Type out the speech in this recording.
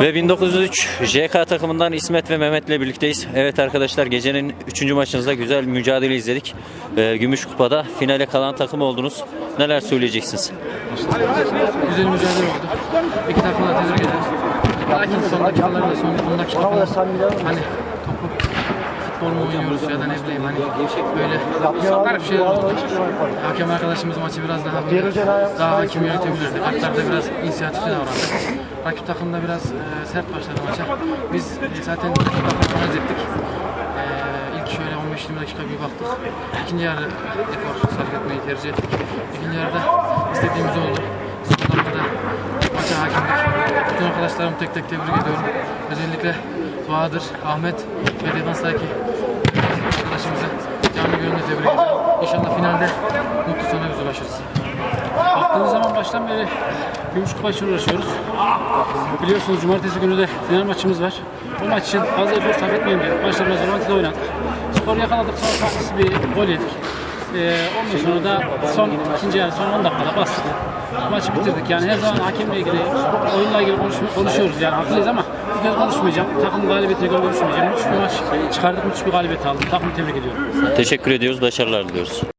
Ve 1903 JK takımından İsmet ve Mehmet'le birlikteyiz. Evet arkadaşlar gecenin 3. maçınızda güzel mücadele izledik. Ee, Gümüş Kupa'da finale kalan takım oldunuz. Neler söyleyeceksiniz? Güzel mücadele oldu. İki takımı da tebrik ederiz. Lakin son dakikalarda, son 10 dakika falan hani futbol mu oynuyoruz ya da ne bileyim hani böyle garip şeyler oldu. Hakem arkadaşımız maçı biraz daha böyle daha hakim yönetebilirdi. Kartlarda biraz inisiyatifli davrandı. Rakip takım da biraz e, sert başladı maça. Biz e, zaten iki takım analiz ettik. E, ilk şöyle 15-20 dakika bir baktık. İkinci yarı efor sarf etmeyi tercih ettik. İkinci yarıda istediğimiz oldu. Sonunda da maça hakimdik. Bütün arkadaşlarımı tek tek tebrik ediyorum. Özellikle Bahadır, Ahmet ve defanstaki arkadaşımızı canlı gönülle tebrik ediyorum. İnşallah finalde mutlu sona biz ulaşırız. Baktığınız zaman baştan beri Gümüş Kupa için uğraşıyoruz. Biliyorsunuz cumartesi günü de final maçımız var. Bu maç için fazla efor sarf etmeyelim diye biraz romantik oynadık. Skoru yakaladık sonra tatsız bir gol yedik. Ee, ondan sonra da son ikinci yarı son 10 dakikada bastık. Maçı bitirdik. Yani her zaman hakemle ilgili, oyunla ilgili konuş- konuşuyoruz yani haklıyız ama bu kez konuşmayacağım. Takım galibiyetine göre konuşmayacağım. Müthiş bir maç çıkardık, müthiş bir galibiyet aldık. Takımı tebrik ediyorum. Teşekkür ediyoruz, başarılar diliyoruz.